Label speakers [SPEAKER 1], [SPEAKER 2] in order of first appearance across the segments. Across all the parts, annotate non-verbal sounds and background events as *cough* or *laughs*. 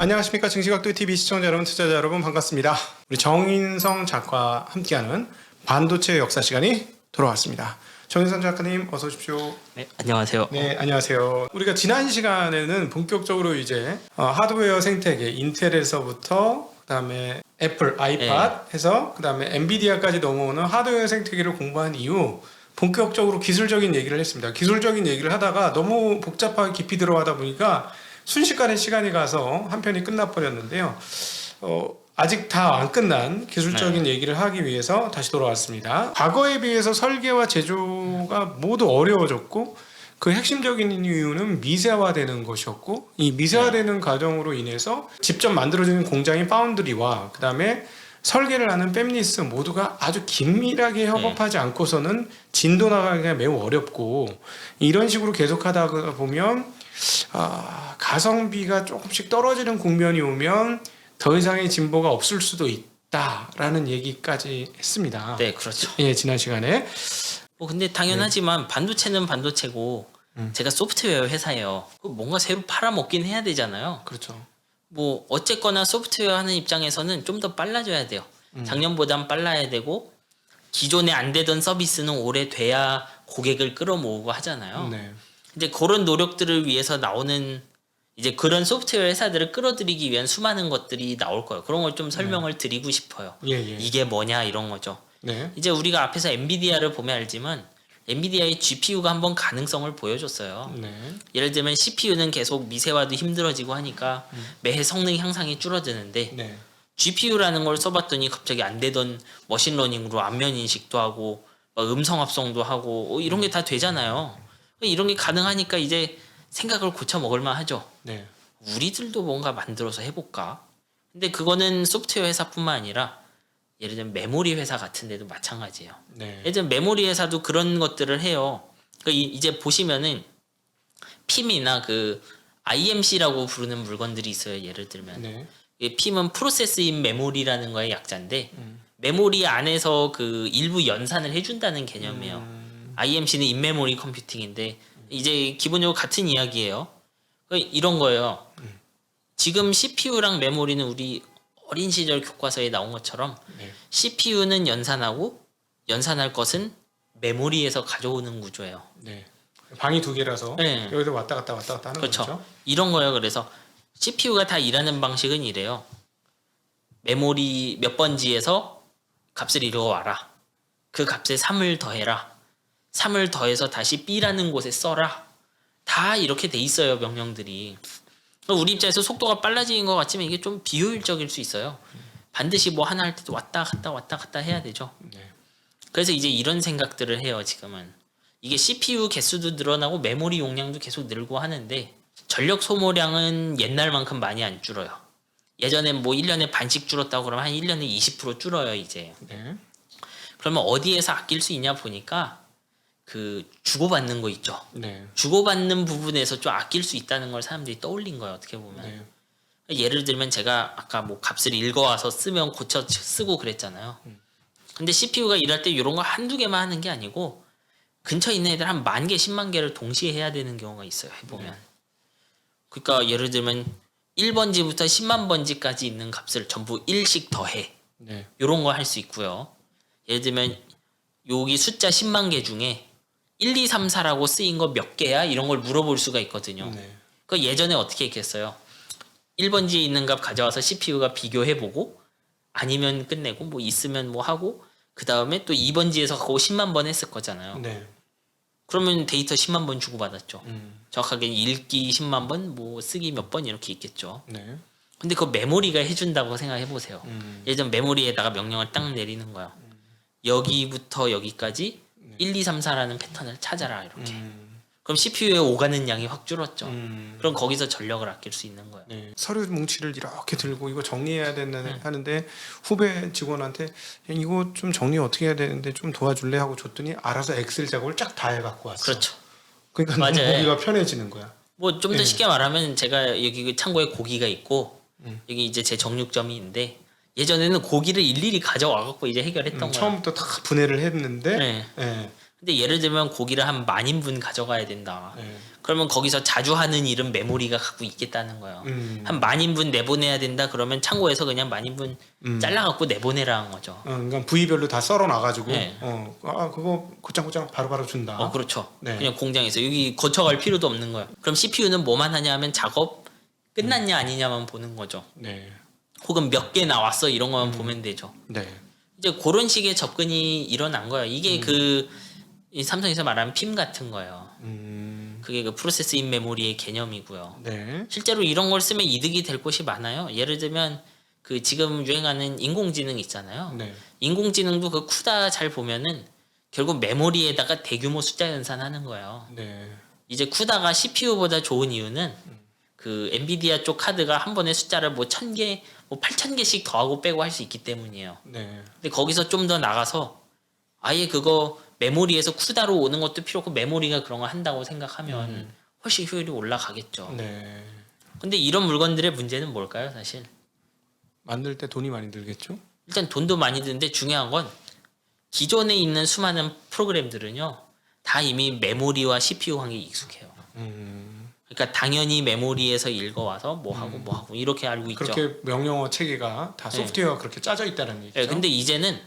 [SPEAKER 1] 안녕하십니까 증시각도 TV 시청자 여러분, 투자자 여러분 반갑습니다. 우리 정인성 작가와 함께하는 반도체 역사 시간이 돌아왔습니다. 정인성 작가님 어서 오십시오.
[SPEAKER 2] 네, 안녕하세요.
[SPEAKER 1] 네, 안녕하세요. 우리가 지난 시간에는 본격적으로 이제 어, 하드웨어 생태계 인텔에서부터 그다음에 애플 아이팟 해서 그다음에 엔비디아까지 넘어오는 하드웨어 생태계를 공부한 이후 본격적으로 기술적인 얘기를 했습니다. 기술적인 얘기를 하다가 너무 복잡하게 깊이 들어가다 보니까 순식간에 시간이 가서 한 편이 끝나 버렸는데요. 어, 아직 다 안 끝난 기술적인 얘기를 하기 위해서 다시 돌아왔습니다. 과거에 비해서 설계와 제조가 모두 어려워졌고 그 핵심적인 이유는 미세화되는 것이었고 이 미세화되는 과정으로 인해서 직접 만들어지는 공장인 파운드리와 그다음에 설계를 하는 팹리스 모두가 아주 긴밀하게 협업하지 않고서는 진도 나가기가 매우 어렵고 이런 식으로 계속하다 보면 아, 가성비가 조금씩 떨어지는 국면이 오면 더 이상의 진보가 없을 수도 있다라는 얘기까지 했습니다.
[SPEAKER 2] 네, 그렇죠.
[SPEAKER 1] 예, 지난 시간에
[SPEAKER 2] 뭐 근데 당연하지만 반도체는 반도체고
[SPEAKER 1] 네. 음.
[SPEAKER 2] 제가 소프트웨어 회사예요. 그 뭔가 새로 팔아먹긴 해야 되잖아요.
[SPEAKER 1] 그렇죠.
[SPEAKER 2] 뭐 어쨌거나 소프트웨어 하는 입장에서는 좀 더 빨라져야 돼요.
[SPEAKER 1] 음.
[SPEAKER 2] 작년보단 빨라야 되고 기존에 안 되던 서비스는 오래 돼야 고객을 끌어모으고 하잖아요.
[SPEAKER 1] 네.
[SPEAKER 2] 이제 그런 노력들을 위해서 나오는 이제 그런 소프트웨어 회사들을 끌어들이기 위한 수많은 것들이 나올 거예요. 그런 걸 좀 설명을 드리고 싶어요.
[SPEAKER 1] 예, 예.
[SPEAKER 2] 이게 뭐냐 이런 거죠.
[SPEAKER 1] 네.
[SPEAKER 2] 이제 우리가 앞에서 엔비디아를 보면 알지만 엔비디아의 GPU가 한번 가능성을 보여줬어요.
[SPEAKER 1] 네.
[SPEAKER 2] 예를 들면 CPU는 계속 미세화도 힘들어지고 하니까
[SPEAKER 1] 음.
[SPEAKER 2] 매해 성능 향상이 줄어드는데
[SPEAKER 1] 네.
[SPEAKER 2] GPU라는 걸 써봤더니 갑자기 안 되던 머신러닝으로 안면 인식도 하고 막 음성 합성도 하고 어, 이런 게 다 되잖아요. 이런 게 가능하니까 이제 생각을 고쳐 먹을만 하죠.
[SPEAKER 1] 네.
[SPEAKER 2] 우리들도 뭔가 만들어서 해볼까? 근데 그거는 소프트웨어 회사뿐만 아니라 예를 들면 메모리 회사 같은 데도 마찬가지예요.
[SPEAKER 1] 네.
[SPEAKER 2] 예를 들면 메모리 회사도 그런 것들을 해요. 그 이- 이제 보시면은 PIM이나 그 IMC라고 부르는 물건들이 있어요. 예를 들면
[SPEAKER 1] 네.
[SPEAKER 2] 이 PIM은 프로세스 인 메모리라는 거의 약자인데
[SPEAKER 1] 음.
[SPEAKER 2] 메모리 안에서 그 일부 연산을 해준다는 개념이에요.
[SPEAKER 1] 음.
[SPEAKER 2] IMC는 인메모리 컴퓨팅인데 이제 기본적으로 같은 이야기예요. 그 이런 거예요. 지금 CPU랑 메모리는 우리 어린 시절 교과서에 나온 것처럼
[SPEAKER 1] 네.
[SPEAKER 2] CPU는 연산하고 연산할 것은 메모리에서 가져오는 구조예요.
[SPEAKER 1] 네. 방이 두 개라서
[SPEAKER 2] 네.
[SPEAKER 1] 여기서 왔다 갔다 왔다 갔다 하는
[SPEAKER 2] 그렇죠.
[SPEAKER 1] 거죠.
[SPEAKER 2] 이런 거예요. 그래서 CPU가 다 일하는 방식은 이래요. 메모리 몇 번지에서 값을 읽어와라. 그 값에 3을 더해라. 3을 더해서 다시 B라는 곳에 써라. 다 이렇게 돼 있어요. 명령들이. 우리 입장에서 속도가 빨라지는 것 같지만 이게 좀 비효율적일 수 있어요. 반드시 뭐 하나 할 때도 왔다 갔다 왔다 갔다 해야 되죠.
[SPEAKER 1] 네.
[SPEAKER 2] 그래서 이제 이런 생각들을 해요, 지금은. 이게 CPU 개수도 늘어나고 메모리 용량도 계속 늘고 하는데 전력 소모량은 옛날만큼 많이 안 줄어요. 예전에 뭐 1년에 반씩 줄었다고 그러면 한 1년에 20% 줄어요, 이제.
[SPEAKER 1] 네.
[SPEAKER 2] 그러면 어디에서 아낄 수 있냐 보니까 그 주고받는 거 있죠.
[SPEAKER 1] 네.
[SPEAKER 2] 주고받는 부분에서 좀 아낄 수 있다는 걸 사람들이 떠올린 거예요, 어떻게 보면.
[SPEAKER 1] 네.
[SPEAKER 2] 예를 들면 제가 아까 뭐 값을 읽어와서 쓰면 고쳐 쓰고 그랬잖아요. 근데 CPU가 일할 때 이런 거 한두 개만 하는 게 아니고 근처에 있는 애들 한 만 개, 십만 개를 동시에 해야 되는 경우가 있어요. 해보면. 그러니까 예를 들면 1번지부터 10만 번지까지 있는 값을 전부 1씩 더해.
[SPEAKER 1] 네.
[SPEAKER 2] 이런 거 할 수 있고요. 예를 들면 여기 숫자 10만 개 중에 1, 2, 3, 4라고 쓰인 거 몇 개야? 이런 걸 물어볼 수가 있거든요.
[SPEAKER 1] 네.
[SPEAKER 2] 그 예전에 어떻게 했겠어요? 1번지에 있는 값 가져와서 CPU가 비교해보고 아니면 끝내고 뭐 있으면 뭐 하고 그 다음에 또 2번지에서 그거 10만 번 했을 거잖아요.
[SPEAKER 1] 네.
[SPEAKER 2] 그러면 데이터 10만 번 주고받았죠.
[SPEAKER 1] 음.
[SPEAKER 2] 정확하게 읽기 10만 번, 뭐 쓰기 몇 번 이렇게 있겠죠.
[SPEAKER 1] 네.
[SPEAKER 2] 근데 그 메모리가 해준다고 생각해 보세요.
[SPEAKER 1] 음.
[SPEAKER 2] 들면 메모리에다가 명령을 딱 내리는 거야. 여기부터 여기까지 1, 2, 3, 4라는 패턴을 찾아라 이렇게.
[SPEAKER 1] 음.
[SPEAKER 2] 그럼 CPU에 오가는 양이 확 줄었죠.
[SPEAKER 1] 음.
[SPEAKER 2] 그럼 거기서 전력을 아낄 수 있는 거예요.
[SPEAKER 1] 네. 서류 뭉치를 이렇게 들고 이거 정리해야 되는
[SPEAKER 2] 네.
[SPEAKER 1] 하는데 후배 직원한테 야, 이거 좀 정리 어떻게 해야 되는데 좀 도와줄래 하고 줬더니 알아서 엑셀 작업을 쫙 다 해갖고 왔어.
[SPEAKER 2] 그렇죠.
[SPEAKER 1] 그러니까
[SPEAKER 2] 맞아요.
[SPEAKER 1] 보기가 편해지는 거야.
[SPEAKER 2] 뭐 좀더
[SPEAKER 1] 네.
[SPEAKER 2] 쉽게 말하면 제가 여기 그 창고에 고기가 있고
[SPEAKER 1] 음.
[SPEAKER 2] 여기 이제 제 정육점이 있는데 예전에는 고기를 일일이 가져와 갖고 이제 해결했던
[SPEAKER 1] 음,
[SPEAKER 2] 거예요.
[SPEAKER 1] 처음부터 다 분해를 했는데
[SPEAKER 2] 네.
[SPEAKER 1] 예.
[SPEAKER 2] 근데 예를 들면 고기를 한 만 인분 가져가야 된다.
[SPEAKER 1] 네.
[SPEAKER 2] 그러면 거기서 자주 하는 일은 메모리가 갖고 있겠다는 거예요.
[SPEAKER 1] 음.
[SPEAKER 2] 한 만 인분 내보내야 된다 그러면 창고에서 그냥 만 인분
[SPEAKER 1] 음.
[SPEAKER 2] 잘라갖고 내보내라는 거죠.
[SPEAKER 1] 어, 그러니까 부위별로 다 썰어 놔가지고
[SPEAKER 2] 네.
[SPEAKER 1] 어, 아 그거 곧장곧장 바로바로 준다.
[SPEAKER 2] 어 그렇죠.
[SPEAKER 1] 네.
[SPEAKER 2] 그냥 공장에서 여기 거쳐갈 필요도 없는 거예요. 그럼 CPU는 뭐만 하냐 하면 작업 끝났냐 아니냐만 보는 거죠.
[SPEAKER 1] 네,
[SPEAKER 2] 혹은 몇 개 나왔어 이런
[SPEAKER 1] 음.
[SPEAKER 2] 것만 보면 되죠.
[SPEAKER 1] 네,
[SPEAKER 2] 이제 그런 식의 접근이 일어난 거예요. 이게 그 이 삼성에서 말하는 핌 같은 거예요.
[SPEAKER 1] 음,
[SPEAKER 2] 그게 그 프로세스 인 메모리의 개념이고요.
[SPEAKER 1] 네,
[SPEAKER 2] 실제로 이런 걸 쓰면 이득이 될 곳이 많아요. 예를 들면 그 지금 유행하는 인공지능 있잖아요.
[SPEAKER 1] 네,
[SPEAKER 2] 인공지능도 그 쿠다 잘 보면은 결국 메모리에다가 대규모 숫자 연산하는 거예요.
[SPEAKER 1] 네,
[SPEAKER 2] 이제 쿠다가 CPU보다 좋은 이유는 그 엔비디아 쪽 카드가 한 번에 숫자를 뭐 천 개, 뭐 팔천 개씩 더하고 빼고 할 수 있기 때문이에요.
[SPEAKER 1] 네,
[SPEAKER 2] 근데 거기서 좀 더 나가서 아예 그거 메모리에서 쿠다로 오는 것도 필요 없고 메모리가 그런 거 한다고 생각하면 훨씬 효율이 올라가겠죠.
[SPEAKER 1] 네.
[SPEAKER 2] 근데 이런 물건들의 문제는 뭘까요, 사실?
[SPEAKER 1] 만들 때 돈이 많이 들겠죠?
[SPEAKER 2] 일단 돈도 많이 드는데 중요한 건 기존에 있는 수많은 프로그램들은요 다 이미 메모리와 CPU 관계 익숙해요.
[SPEAKER 1] 음,
[SPEAKER 2] 그러니까 당연히 메모리에서 읽어와서 뭐 하고 뭐 하고 이렇게 알고 있죠.
[SPEAKER 1] 그렇게 명령어 체계가 다
[SPEAKER 2] 네.
[SPEAKER 1] 소프트웨어 가 그렇게 짜져 있다는 얘기죠.
[SPEAKER 2] 예, 근데 이제는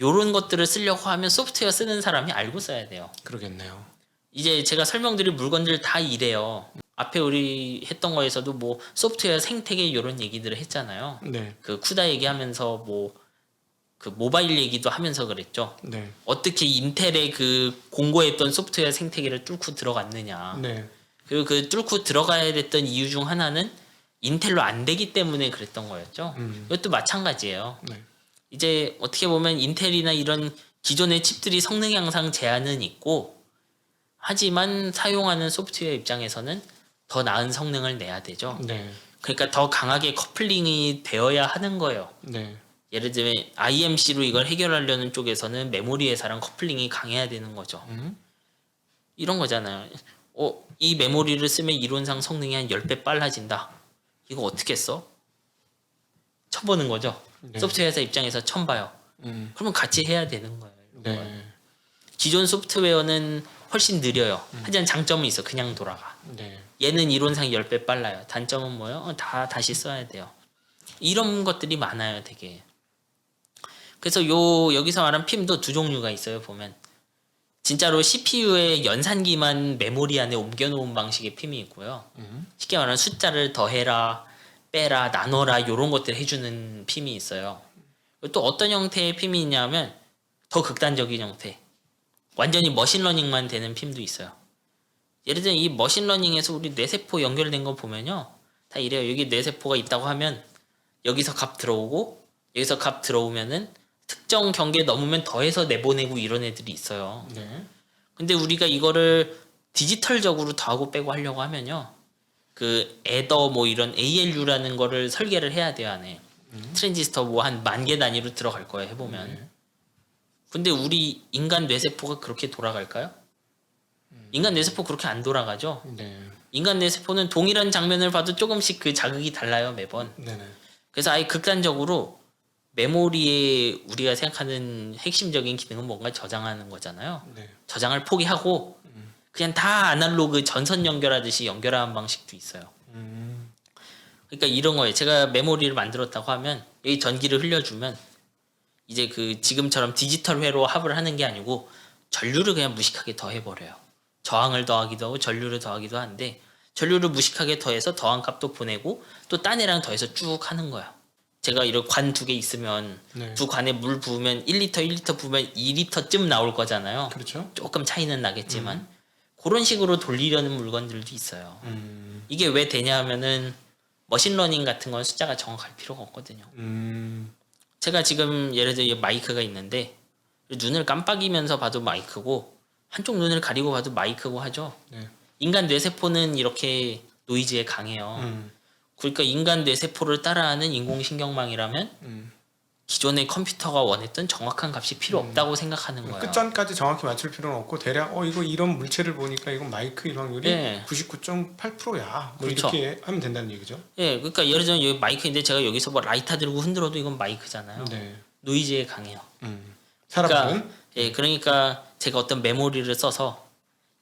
[SPEAKER 2] 요런 것들을 쓰려고 하면 소프트웨어 쓰는 사람이 알고 써야 돼요.
[SPEAKER 1] 그러겠네요.
[SPEAKER 2] 이제 제가 설명드릴 물건들 다 이래요. 앞에 우리 했던 거에서도 뭐 소프트웨어 생태계 이런 얘기들을 했잖아요.
[SPEAKER 1] 네,
[SPEAKER 2] 그 쿠다 얘기하면서 뭐 그 모바일 얘기도 하면서 그랬죠.
[SPEAKER 1] 네,
[SPEAKER 2] 어떻게 인텔의 그 공고했던 소프트웨어 생태계를 뚫고 들어갔느냐.
[SPEAKER 1] 네,
[SPEAKER 2] 그리고 그 뚫고 들어가야 됐던 이유 중 하나는 인텔로 안 되기 때문에 그랬던 거였죠.
[SPEAKER 1] 음.
[SPEAKER 2] 이것도 마찬가지예요.
[SPEAKER 1] 네,
[SPEAKER 2] 이제 어떻게 보면 인텔이나 이런 기존의 칩들이 성능 향상 제한은 있고 하지만 사용하는 소프트웨어 입장에서는 더 나은 성능을 내야 되죠.
[SPEAKER 1] 네,
[SPEAKER 2] 그러니까 더 강하게 커플링이 되어야 하는 거예요.
[SPEAKER 1] 네,
[SPEAKER 2] 예를 들면 IMC로 이걸 해결하려는 쪽에서는 메모리 회사랑 커플링이 강해야 되는 거죠.
[SPEAKER 1] 음.
[SPEAKER 2] 이런 거잖아요. 어, 이 메모리를 쓰면 이론상 성능이 한 10배 빨라진다. 이거 어떻게 써? 쳐보는 거죠.
[SPEAKER 1] 네.
[SPEAKER 2] 소프트웨어 회사 입장에서 처음 봐요.
[SPEAKER 1] 음.
[SPEAKER 2] 그러면 같이 해야 되는 거예요.
[SPEAKER 1] 네,
[SPEAKER 2] 기존 소프트웨어는 훨씬 느려요.
[SPEAKER 1] 음.
[SPEAKER 2] 하지만 장점은 있어. 그냥 돌아가.
[SPEAKER 1] 네,
[SPEAKER 2] 얘는 이론상 10배 빨라요. 단점은 뭐예요? 어, 다 다시 써야 돼요. 이런 것들이 많아요, 되게. 그래서 요 여기서 말한 핌도 두 종류가 있어요, 보면. 진짜로 CPU의 연산기만 메모리 안에 옮겨놓은 방식의 핌이 있고요.
[SPEAKER 1] 음.
[SPEAKER 2] 쉽게 말하면 숫자를 더해라, 빼라, 나눠라 이런 것들 해주는 핌이 있어요. 또 어떤 형태의 핌이 있냐면 더 극단적인 형태. 완전히 머신러닝만 되는 핌도 있어요. 예를 들면 이 머신러닝에서 우리 뇌세포 연결된 거 보면요. 다 이래요. 여기 뇌세포가 있다고 하면 여기서 값 들어오고 여기서 값 들어오면은 특정 경계 넘으면 더해서 내보내고 이런 애들이 있어요.
[SPEAKER 1] 네,
[SPEAKER 2] 근데 우리가 이거를 디지털적으로 더하고 빼고 하려고 하면요. 그 애더 뭐 이런 ALU라는 거를 설계를 해야 돼요 안에. 트랜지스터 뭐 한 만 개 단위로 들어갈 거예요 해보면.
[SPEAKER 1] 네.
[SPEAKER 2] 근데 우리 인간 뇌세포가 그렇게 돌아갈까요? 인간 뇌세포 그렇게 안 돌아가죠.
[SPEAKER 1] 네,
[SPEAKER 2] 인간 뇌세포는 동일한 장면을 봐도 조금씩 그 자극이 달라요 매번.
[SPEAKER 1] 네, 네,
[SPEAKER 2] 그래서 아예 극단적으로 메모리에 우리가 생각하는 핵심적인 기능은 뭔가 저장하는 거잖아요.
[SPEAKER 1] 네,
[SPEAKER 2] 저장을 포기하고 그냥 다 아날로그 전선 연결하듯이 연결하는 방식도 있어요.
[SPEAKER 1] 음.
[SPEAKER 2] 그러니까 이런 거예요. 제가 메모리를 만들었다고 하면 여기 전기를 흘려주면 이제 그 지금처럼 디지털 회로 합을 하는 게 아니고 전류를 그냥 무식하게 더해버려요. 저항을 더하기도 하고 전류를 더하기도 하는데 전류를 무식하게 더해서 더한 값도 보내고 또 딴 애랑 더해서 쭉 하는 거야. 제가 이런 관 두 개 있으면
[SPEAKER 1] 네.
[SPEAKER 2] 두 관에 물 부으면 1리터 1리터 부으면 2리터쯤 나올 거잖아요.
[SPEAKER 1] 그렇죠.
[SPEAKER 2] 조금 차이는 나겠지만 그런 식으로 돌리려는 물건들도 있어요.
[SPEAKER 1] 음,
[SPEAKER 2] 이게 왜 되냐 하면은 머신러닝 같은 건 숫자가 정확할 필요가 없거든요.
[SPEAKER 1] 음,
[SPEAKER 2] 제가 지금 예를 들어 이 마이크가 있는데 눈을 깜빡이면서 봐도 마이크고 한쪽 눈을 가리고 봐도 마이크고 하죠.
[SPEAKER 1] 네,
[SPEAKER 2] 인간 뇌세포는 이렇게 노이즈에 강해요.
[SPEAKER 1] 음,
[SPEAKER 2] 그러니까 인간 뇌세포를 따라하는 인공신경망이라면
[SPEAKER 1] 음.
[SPEAKER 2] 기존의 컴퓨터가 원했던 정확한 값이 필요 없다고 생각하는 거예요.
[SPEAKER 1] 끝전까지 정확히 맞출 필요는 없고 대략 어 이거 이런 물체를 보니까 이건 마이크일 확률이
[SPEAKER 2] 네.
[SPEAKER 1] 99.8%야. 뭐
[SPEAKER 2] 그렇죠.
[SPEAKER 1] 이렇게 하면 된다는 얘기죠.
[SPEAKER 2] 예, 그러니까 예를 들면 여기 마이크인데 제가 여기서 뭐 라이터 들고 흔들어도 이건 마이크잖아요.
[SPEAKER 1] 네.
[SPEAKER 2] 노이즈에 강해요.
[SPEAKER 1] 음. 사람들은
[SPEAKER 2] 예, 그러니까 제가 어떤 메모리를 써서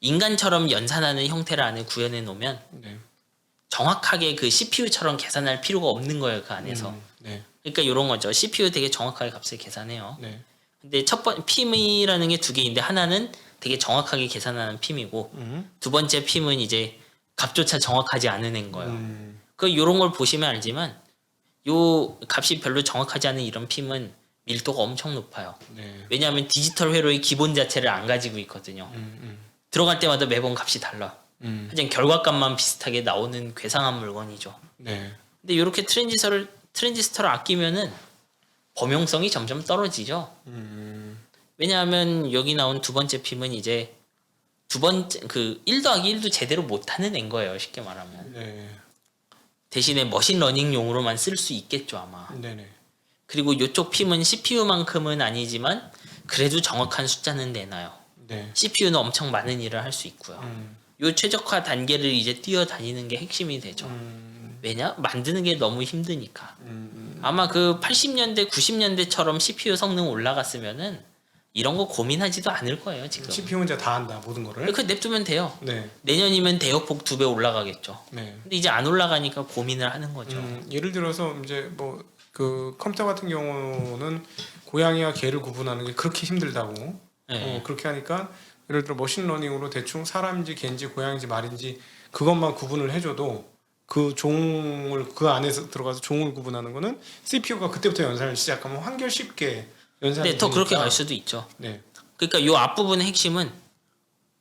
[SPEAKER 2] 인간처럼 연산하는 형태를 안에 구현해 놓으면
[SPEAKER 1] 네.
[SPEAKER 2] 정확하게 그 CPU처럼 계산할 필요가 없는 거예요 그 안에서.
[SPEAKER 1] 음, 네.
[SPEAKER 2] 그러니까 이런 거죠. CPU 되게 정확하게 값을 계산해요.
[SPEAKER 1] 네.
[SPEAKER 2] 근데 첫번 PIM이라는 게 두 개인데 하나는 되게 정확하게 계산하는 PIM이고
[SPEAKER 1] 음.
[SPEAKER 2] 두 번째 PIM은 이제 값조차 정확하지 않은 애인 거예요.
[SPEAKER 1] 음.
[SPEAKER 2] 그 요런 걸 보시면 알지만 요 값이 별로 정확하지 않은 이런 PIM은 밀도가 엄청 높아요.
[SPEAKER 1] 네.
[SPEAKER 2] 왜냐하면 디지털 회로의 기본 자체를 안 가지고 있거든요.
[SPEAKER 1] 음, 음.
[SPEAKER 2] 들어갈 때마다 매번 값이 달라.
[SPEAKER 1] 음.
[SPEAKER 2] 하여튼 결과값만 비슷하게 나오는 괴상한 물건이죠.
[SPEAKER 1] 네.
[SPEAKER 2] 근데 이렇게 트랜지스터를 트랜지스터를 아끼면은 범용성이 점점 떨어지죠.
[SPEAKER 1] 음.
[SPEAKER 2] 왜냐하면 여기 나온 두 번째 핌은 이제 두 번째 그 1 더하기 1도 제대로 못하는 애인 거예요. 쉽게 말하면.
[SPEAKER 1] 네.
[SPEAKER 2] 대신에 머신러닝용으로만 쓸 수 있겠죠 아마.
[SPEAKER 1] 네네.
[SPEAKER 2] 그리고 이쪽 핌은 CPU만큼은 아니지만 그래도 정확한 숫자는 내놔요.
[SPEAKER 1] 네.
[SPEAKER 2] CPU는 엄청 많은 일을 할 수 있고요.
[SPEAKER 1] 음.
[SPEAKER 2] 요 최적화 단계를 이제 뛰어다니는 게 핵심이 되죠.
[SPEAKER 1] 음.
[SPEAKER 2] 왜냐? 만드는 게 너무 힘드니까.
[SPEAKER 1] 음.
[SPEAKER 2] 아마 그 80년대, 90년대처럼 CPU 성능 올라갔으면은 이런 거 고민하지도 않을 거예요, 지금.
[SPEAKER 1] CPU 혼자 다 한다 모든 거를.
[SPEAKER 2] 그 냅두면 돼요.
[SPEAKER 1] 네.
[SPEAKER 2] 내년이면 대역폭 두 배 올라가겠죠.
[SPEAKER 1] 네.
[SPEAKER 2] 근데 이제 안 올라가니까 고민을 하는 거죠.
[SPEAKER 1] 음, 예를 들어서 이제 뭐 그 컴퓨터 같은 경우는 고양이와 개를 구분하는 게 그렇게 힘들다고.
[SPEAKER 2] 네.
[SPEAKER 1] 어, 그렇게 하니까 예를 들어 머신러닝으로 대충 사람인지 개인지 고양인지 말인지 그것만 구분을 해줘도 그 종을 그 안에서 들어가서 종을 구분하는 거는 CPU가 그때부터 연산을 시작하면 한결 쉽게 연산이
[SPEAKER 2] 근데 더 그렇게. 갈 수도 있죠.
[SPEAKER 1] 네,
[SPEAKER 2] 그러니까 요 앞부분의 핵심은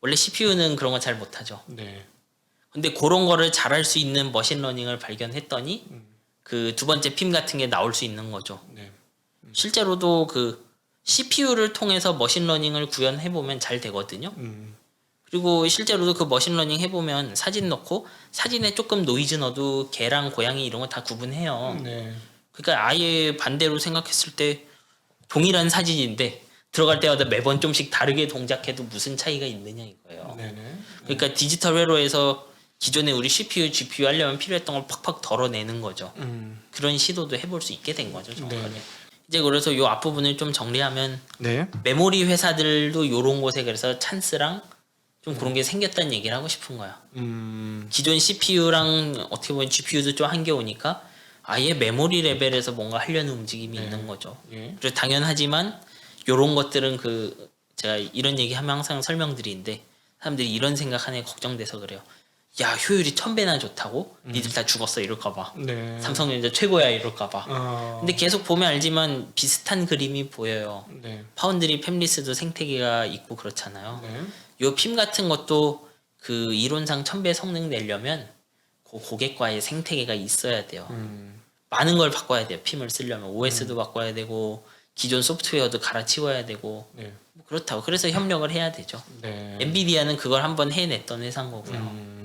[SPEAKER 2] 원래 CPU는 그런 거 잘 못하죠.
[SPEAKER 1] 네,
[SPEAKER 2] 근데 그런 거를 잘할 수 있는 머신러닝을 발견했더니
[SPEAKER 1] 음.
[SPEAKER 2] 그두 번째 핌 같은 게 나올 수 있는 거죠.
[SPEAKER 1] 네,
[SPEAKER 2] 실제로도 그 CPU를 통해서 머신러닝을 구현해 보면 잘 되거든요.
[SPEAKER 1] 음,
[SPEAKER 2] 그리고 실제로도 그 머신러닝 해보면 사진 넣고 사진에 조금 노이즈 넣어도 개랑 고양이 이런 거 다 구분해요.
[SPEAKER 1] 네,
[SPEAKER 2] 그러니까 아예 반대로 생각했을 때 동일한 사진인데 들어갈 때마다 매번 좀씩 다르게 동작해도 무슨 차이가 있느냐 이거예요.
[SPEAKER 1] 네, 네,
[SPEAKER 2] 그러니까 디지털 회로에서 기존에 우리 CPU, GPU 하려면 필요했던 걸 팍팍 덜어내는 거죠.
[SPEAKER 1] 음,
[SPEAKER 2] 그런 시도도 해볼 수 있게 된 거죠. 정확하게.
[SPEAKER 1] 네.
[SPEAKER 2] 이제 그래서 요 앞부분을 좀 정리하면
[SPEAKER 1] 네,
[SPEAKER 2] 메모리 회사들도 요런 곳에 그래서 찬스랑 좀 그런 게 생겼다는 얘기를 하고 싶은 거야.
[SPEAKER 1] 음,
[SPEAKER 2] 기존 CPU랑 어떻게 보면 GPU도 좀 한게 오니까 아예 메모리 레벨에서 뭔가 하려는 움직임이
[SPEAKER 1] 네.
[SPEAKER 2] 있는 거죠.
[SPEAKER 1] 예,
[SPEAKER 2] 그리고 당연하지만 요런 것들은 그 제가 이런 얘기 하면 항상 설명드리는데 사람들이 이런 생각하는 게 걱정돼서 그래요. 야 효율이 천 배나 좋다고? 니들 다 죽었어 이럴까봐.
[SPEAKER 1] 네,
[SPEAKER 2] 삼성전자 최고야 이럴까봐.
[SPEAKER 1] 어,
[SPEAKER 2] 근데 계속 보면 알지만 비슷한 그림이 보여요.
[SPEAKER 1] 네,
[SPEAKER 2] 파운드리 팹리스도 생태계가 있고 그렇잖아요.
[SPEAKER 1] 네,
[SPEAKER 2] 요핌 같은 것도 그 이론상 천 배 성능 내려면 그 고객과의 생태계가 있어야 돼요.
[SPEAKER 1] 음,
[SPEAKER 2] 많은 걸 바꿔야 돼요. 핌을 쓰려면 OS도 바꿔야 되고 기존 소프트웨어도 갈아치워야 되고
[SPEAKER 1] 네,
[SPEAKER 2] 뭐 그렇다고 그래서 협력을 해야 되죠.
[SPEAKER 1] 네.
[SPEAKER 2] 엔비디아는 그걸 한번 해냈던 회사인 거고요.
[SPEAKER 1] 음,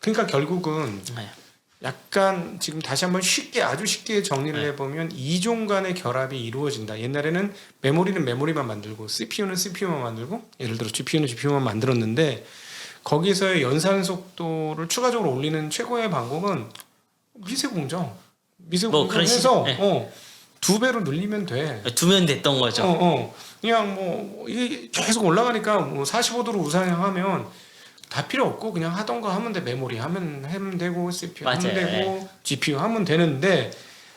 [SPEAKER 1] 그러니까 결국은
[SPEAKER 2] 네.
[SPEAKER 1] 약간 지금 다시 한번 쉽게 아주 쉽게 정리를
[SPEAKER 2] 네.
[SPEAKER 1] 해보면 이종 간의 결합이 이루어진다. 옛날에는 메모리는 메모리만 만들고 CPU는 CPU만 만들고 예를 들어 GPU는 GPU만 만들었는데 거기서의 연산 속도를 추가적으로 올리는 최고의 방법은 미세 공정. 미세
[SPEAKER 2] 뭐
[SPEAKER 1] 공정해서
[SPEAKER 2] 식- 네.
[SPEAKER 1] 어, 두 배로 늘리면 돼.
[SPEAKER 2] 두면 됐던 거죠.
[SPEAKER 1] 어, 어. 그냥 뭐 이게 계속 올라가니까 뭐 45도로 우상향하면 다 필요 없고 그냥 하던 거 하면 돼. 메모리 하면 하면 되고 CPU 하면
[SPEAKER 2] 맞아요.
[SPEAKER 1] 되고 GPU 하면 되는데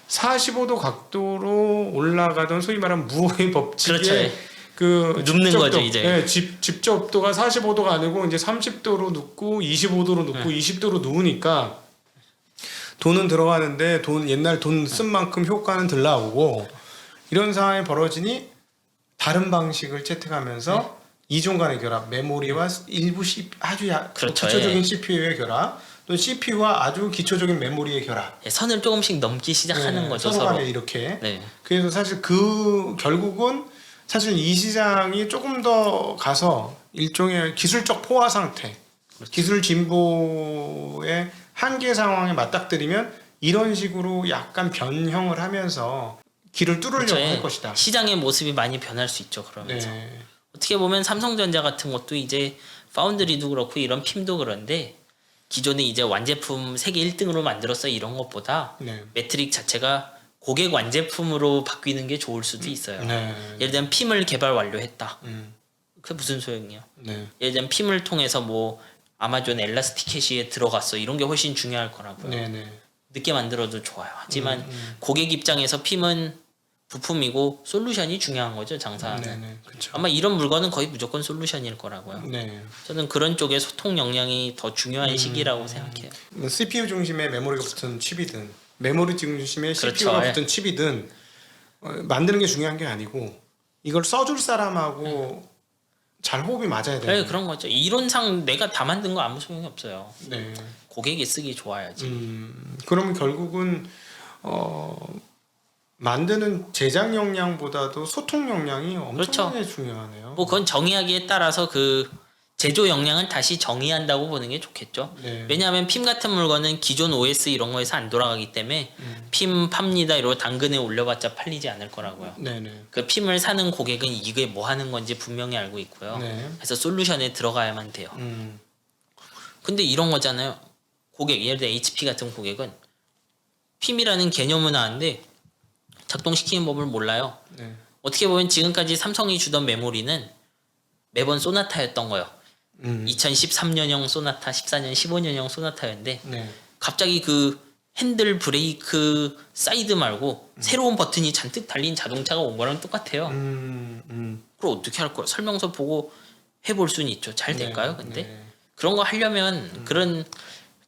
[SPEAKER 1] 45도 각도로 올라가던 소위 말하는 무의 법칙에
[SPEAKER 2] 그렇죠. 예.
[SPEAKER 1] 그
[SPEAKER 2] 눕는
[SPEAKER 1] 집적도,
[SPEAKER 2] 거죠, 이제.
[SPEAKER 1] 예, 집 집적도가 45도가 아니고 이제 30도로 눕고 25도로 눕고
[SPEAKER 2] 네.
[SPEAKER 1] 20도로 누우니까 돈은 들어가는데 돈 옛날 돈 쓴 만큼 효과는 덜 나오고 이런 상황이 벌어지니 다른 방식을 채택하면서
[SPEAKER 2] 네.
[SPEAKER 1] 이종 간의 결합, 메모리와 일부 C, 아주 야,
[SPEAKER 2] 그렇죠,
[SPEAKER 1] 기초적인
[SPEAKER 2] 예.
[SPEAKER 1] CPU의 결합, 또 CPU와 아주 기초적인 메모리의 결합.
[SPEAKER 2] 예, 선을 조금씩 넘기 시작하는
[SPEAKER 1] 네,
[SPEAKER 2] 거죠
[SPEAKER 1] 서로. 간에 이렇게.
[SPEAKER 2] 네.
[SPEAKER 1] 그래서 사실 그 결국은 사실 이 시장이 조금 더 가서 일종의 기술적 포화 상태,
[SPEAKER 2] 그렇죠.
[SPEAKER 1] 기술 진보의 한계 상황에 맞닥뜨리면 이런 식으로 약간 변형을 하면서 길을 뚫으려고
[SPEAKER 2] 그렇죠. 예.
[SPEAKER 1] 할 것이다.
[SPEAKER 2] 시장의 모습이 많이 변할 수 있죠. 그러면서.
[SPEAKER 1] 네.
[SPEAKER 2] 어떻게 보면 삼성전자 같은 것도 이제 파운드리도 그렇고 이런 핌도 그런데 기존에 이제 완제품 세계 1등으로 만들었어 이런 것보다
[SPEAKER 1] 네.
[SPEAKER 2] 매트릭 자체가 고객 완제품으로 바뀌는 게 좋을 수도 있어요.
[SPEAKER 1] 네.
[SPEAKER 2] 예를 들면 핌을 개발 완료했다.
[SPEAKER 1] 음.
[SPEAKER 2] 그게 무슨 소용이야?
[SPEAKER 1] 네.
[SPEAKER 2] 예를 들면 핌을 통해서 뭐 아마존 엘라스틱 캐시에 들어갔어 이런 게 훨씬 중요할 거라고요.
[SPEAKER 1] 네, 네.
[SPEAKER 2] 늦게 만들어도 좋아요. 하지만
[SPEAKER 1] 음,
[SPEAKER 2] 고객 입장에서 핌은 부품이고 솔루션이 중요한 거죠 장사하는.
[SPEAKER 1] 네, 네. 그렇죠.
[SPEAKER 2] 아마 이런 물건은 거의 무조건 솔루션일 거라고요.
[SPEAKER 1] 네.
[SPEAKER 2] 저는 그런 쪽에 소통 역량이 더 중요한
[SPEAKER 1] 음.
[SPEAKER 2] 시기라고 생각해요.
[SPEAKER 1] 뭐 CPU 중심의 메모리가 붙은 칩이든 메모리 중심의
[SPEAKER 2] 그렇죠.
[SPEAKER 1] CPU가
[SPEAKER 2] 예.
[SPEAKER 1] 붙은 칩이든 어, 만드는 게 중요한 게 아니고 이걸 써줄 사람하고 잘 호흡이 맞아야 돼요.
[SPEAKER 2] 네, 그런 거죠. 이론상 내가 다 만든 거 아무 소용이 없어요.
[SPEAKER 1] 네.
[SPEAKER 2] 고객이 쓰기 좋아야지.
[SPEAKER 1] 음, 그러면 결국은 어, 만드는 제작 역량보다도 소통 역량이 엄청나게 중요하네요.
[SPEAKER 2] 뭐 그건 정의하기에 따라서 그 제조 역량은 다시 정의한다고 보는 게 좋겠죠.
[SPEAKER 1] 네.
[SPEAKER 2] 왜냐하면 핌 같은 물건은 기존 OS 이런 거에서 안 돌아가기 때문에
[SPEAKER 1] 음.
[SPEAKER 2] 핌 팝니다 이러고 당근에 올려봤자 팔리지 않을 거라고요.
[SPEAKER 1] 네네.
[SPEAKER 2] 그 핌을 사는 고객은 이게 뭐 하는 건지 분명히 알고 있고요.
[SPEAKER 1] 네.
[SPEAKER 2] 그래서 솔루션에 들어가야만 돼요.
[SPEAKER 1] 음,
[SPEAKER 2] 근데 이런 거잖아요. 고객 예를 들어 HP 같은 고객은 핌이라는 개념은 아는데 작동시키는 법을 몰라요.
[SPEAKER 1] 네.
[SPEAKER 2] 어떻게 보면 지금까지 삼성이 주던 메모리는 매번 소나타였던 거예요.
[SPEAKER 1] 음,
[SPEAKER 2] 2013년형 소나타, 14년, 15년형 소나타였는데
[SPEAKER 1] 네.
[SPEAKER 2] 갑자기 그 핸들 브레이크 사이드 말고 새로운 버튼이 잔뜩 달린 자동차가 온 거랑 똑같아요.
[SPEAKER 1] 음, 음.
[SPEAKER 2] 그럼 어떻게 할 거야? 설명서 보고 해볼 수는 있죠. 잘 될까요?
[SPEAKER 1] 네,
[SPEAKER 2] 근데
[SPEAKER 1] 네.
[SPEAKER 2] 그런 거 하려면 그런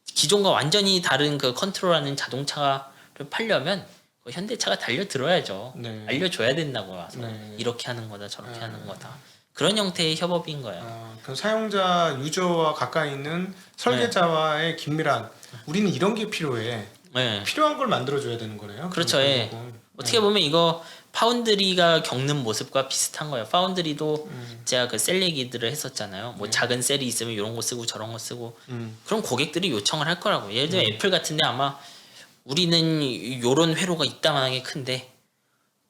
[SPEAKER 2] 기존과 완전히 다른 그 컨트롤하는 자동차를 팔려면 그 현대차가 달려 들어야죠.
[SPEAKER 1] 네.
[SPEAKER 2] 알려줘야 된다고 와서
[SPEAKER 1] 네.
[SPEAKER 2] 이렇게 하는 거다 저렇게
[SPEAKER 1] 네.
[SPEAKER 2] 하는 거다 그런 형태의 협업인 거예요.
[SPEAKER 1] 아, 그 사용자 유저와 가까이 있는 설계자와의 긴밀한 우리는 이런 게 필요해.
[SPEAKER 2] 네.
[SPEAKER 1] 필요한 걸 만들어줘야 되는 거네요.
[SPEAKER 2] 그렇죠,
[SPEAKER 1] 그런
[SPEAKER 2] 예. 어떻게 보면 이거 파운드리가 겪는 모습과 비슷한 거예요. 파운드리도
[SPEAKER 1] 음.
[SPEAKER 2] 제가 그 셀 얘기들을 했었잖아요. 뭐
[SPEAKER 1] 네.
[SPEAKER 2] 작은 셀이 있으면 이런 거 쓰고 저런 거 쓰고
[SPEAKER 1] 음,
[SPEAKER 2] 그럼 고객들이 요청을 할 거라고. 예를
[SPEAKER 1] 네.
[SPEAKER 2] 들어 애플 같은데 아마 우리는 요런 회로가 이따만하게 큰데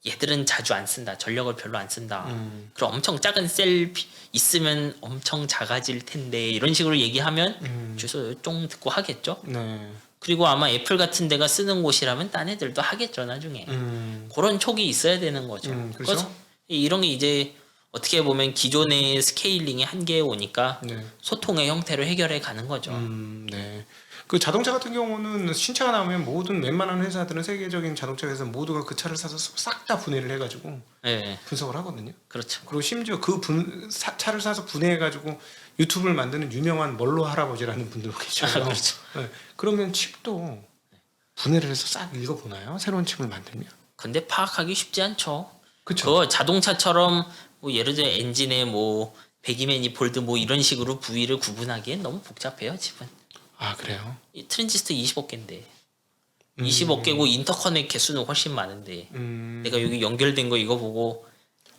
[SPEAKER 2] 얘들은 자주 안 쓴다. 전력을 별로 안 쓴다.
[SPEAKER 1] 음,
[SPEAKER 2] 그럼 엄청 작은 셀 피- 있으면 엄청 작아질 텐데 이런 식으로 얘기하면
[SPEAKER 1] 음.
[SPEAKER 2] 주소 쫑 듣고 하겠죠.
[SPEAKER 1] 네.
[SPEAKER 2] 그리고 아마 애플 같은 데가 쓰는 곳이라면 딴 애들도 하겠죠 나중에.
[SPEAKER 1] 음,
[SPEAKER 2] 그런 촉이 있어야 되는 거죠.
[SPEAKER 1] 음, 그렇죠.
[SPEAKER 2] 그래서 이런 게 이제 어떻게 보면 기존의 스케일링의 한계에 오니까
[SPEAKER 1] 네.
[SPEAKER 2] 소통의 형태로 해결해 가는 거죠.
[SPEAKER 1] 음, 네. 그 자동차 같은 경우는 신차가 나오면 모든 웬만한 회사들은 세계적인 자동차 회사 모두가 그 차를 사서 싹 다 분해를 해가지고
[SPEAKER 2] 네,
[SPEAKER 1] 분석을 하거든요.
[SPEAKER 2] 그렇죠.
[SPEAKER 1] 그리고 심지어 그 분, 사- 차를 사서 분해해가지고 유튜브를 만드는 유명한 멀로 할아버지라는 분들도 계셔요.
[SPEAKER 2] 그렇죠.
[SPEAKER 1] 네. 그러면 칩도 분해를 해서 싹 읽어보나요? 새로운 칩을 만들면?
[SPEAKER 2] 근데 파악하기 쉽지 않죠.
[SPEAKER 1] 그쵸?
[SPEAKER 2] 그거 자동차처럼 뭐 예를 들어 엔진에 뭐 배기매니폴드 뭐 이런 식으로 부위를 구분하기엔 너무 복잡해요 집은.
[SPEAKER 1] 아 그래요?
[SPEAKER 2] 이 트랜지스터 20억 개인데
[SPEAKER 1] 음.
[SPEAKER 2] 20억 개고 인터커넥 개수는 훨씬 많은데
[SPEAKER 1] 음,
[SPEAKER 2] 내가 여기 연결된 거 이거 보고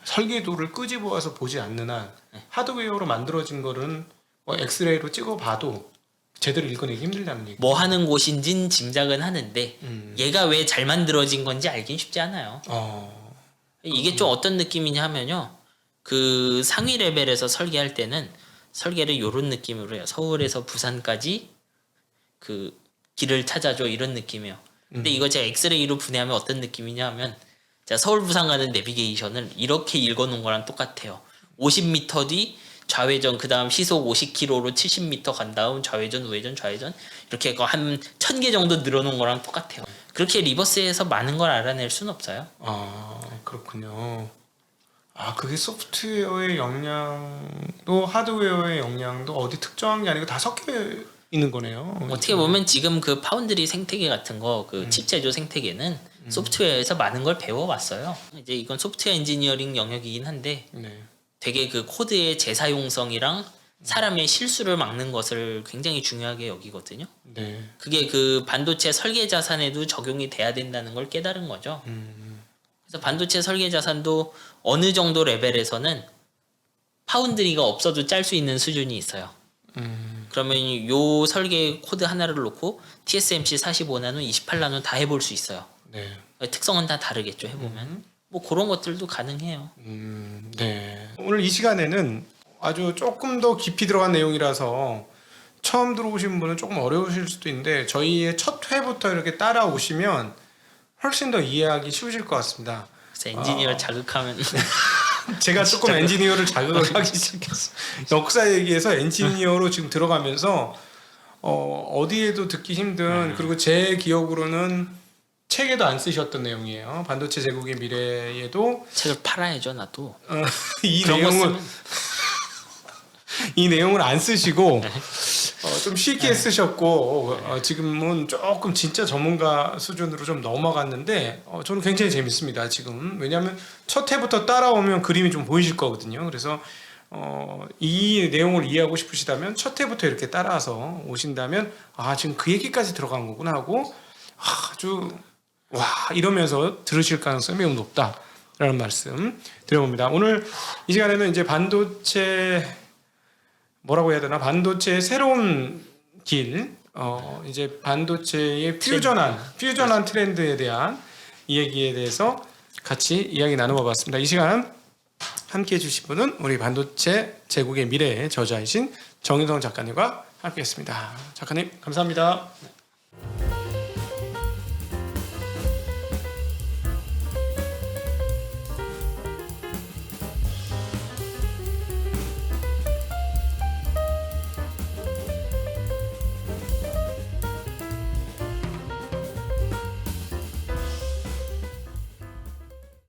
[SPEAKER 1] 설계도를 끄집어와서 보지 않는 한
[SPEAKER 2] 네.
[SPEAKER 1] 하드웨어로 만들어진 거는 뭐 엑스레이로 찍어봐도 제대로 읽어내기 힘들다는 얘기.
[SPEAKER 2] 뭐 하는 곳인진 짐작은 하는데
[SPEAKER 1] 음.
[SPEAKER 2] 얘가 왜 잘 만들어진 건지 알긴 쉽지 않아요.
[SPEAKER 1] 어,
[SPEAKER 2] 이게 좀 어떤 느낌이냐 하면요. 그 상위 레벨에서 설계할 때는 설계를 요런 느낌으로 해요. 서울에서 부산까지 그 길을 찾아줘 이런 느낌이에요. 근데 이거 제가 엑스레이로 분해하면 어떤 느낌이냐 하면 제가 서울 부산 가는 내비게이션을 이렇게 읽어놓은 거랑 똑같아요. 50m 뒤 좌회전 그 다음 시속 50km로 70m 간 다음 좌회전 우회전 좌회전 이렇게 한 1000개 정도 늘어놓은 거랑 똑같아요. 그렇게 리버스에서 많은 걸 알아낼 수는 없어요.
[SPEAKER 1] 아 그렇군요. 아 그게 소프트웨어의 역량도 하드웨어의 역량도 어디 특정한 게 아니고 다 섞여 있는 거네요.
[SPEAKER 2] 어떻게 보면 지금 그 파운드리 생태계 같은 거그
[SPEAKER 1] 음.
[SPEAKER 2] 칩 제조 생태계는 소프트웨어에서 많은 걸 배워왔어요. 이제 이건 소프트웨어 엔지니어링 영역이긴 한데
[SPEAKER 1] 네.
[SPEAKER 2] 되게 그 코드의 재사용성이랑 사람의 실수를 막는 것을 굉장히 중요하게 여기거든요.
[SPEAKER 1] 네.
[SPEAKER 2] 그게 그 반도체 설계 자산에도 적용이 돼야 된다는 걸 깨달은 거죠.
[SPEAKER 1] 음,
[SPEAKER 2] 그래서 반도체 설계 자산도 어느 정도 레벨에서는 파운드리가 없어도 짤 수 있는 수준이 있어요.
[SPEAKER 1] 음,
[SPEAKER 2] 그러면 요 설계 코드 하나를 놓고 TSMC 45나노, 28나노 다 해볼 수 있어요.
[SPEAKER 1] 네.
[SPEAKER 2] 특성은 다 다르겠죠 해보면. 뭐 그런 것들도 가능해요.
[SPEAKER 1] 음, 네. 오늘 이 시간에는 아주 조금 더 깊이 들어간 내용이라서 처음 들어오신 분은 조금 어려우실 수도 있는데 저희의 첫 회부터 이렇게 따라오시면 훨씬 더 이해하기 쉬우실 것 같습니다.
[SPEAKER 2] 그래서 엔지니어
[SPEAKER 1] 아.
[SPEAKER 2] 자극하면 *laughs* *laughs*
[SPEAKER 1] 제가 조금 엔지니어를 자극을 하기 시작했어. 역사 얘기에서 엔지니어로 지금 들어가면서 어, 어디에도 듣기 힘든 그리고 제 기억으로는 책에도 안 쓰셨던 내용이에요. 반도체 제국의 미래에도
[SPEAKER 2] 책을 팔아야죠 나도.
[SPEAKER 1] 어, *laughs* 이
[SPEAKER 2] 그런 거
[SPEAKER 1] 내용을
[SPEAKER 2] 쓰면 *laughs*
[SPEAKER 1] 이 내용을 안 쓰시고
[SPEAKER 2] 네.
[SPEAKER 1] 어, 좀 쉽게 쓰셨고 어, 지금은 조금 진짜 전문가 수준으로 좀 넘어갔는데 어, 저는 굉장히 재밌습니다 지금. 왜냐하면 첫 회부터 따라오면 그림이 좀 보이실 거거든요. 그래서 어, 이 내용을 이해하고 싶으시다면 첫 회부터 이렇게 따라서 오신다면 아 지금 그 얘기까지 들어간 거구나 하고 아주 와 이러면서 들으실 가능성이 매우 높다라는 말씀 드려봅니다. 오늘 이 시간에는 이제 반도체 뭐라고 해야 되나 반도체의 새로운 길, 어 이제 반도체의 퓨전한 퓨전한 트렌드에 대한 이야기에 대해서 같이 이야기 나눠봐봤습니다. 이 시간 함께해 주신 분은 우리 반도체 제국의 미래의 저자이신 정윤성 작가님과 함께했습니다. 작가님 감사합니다.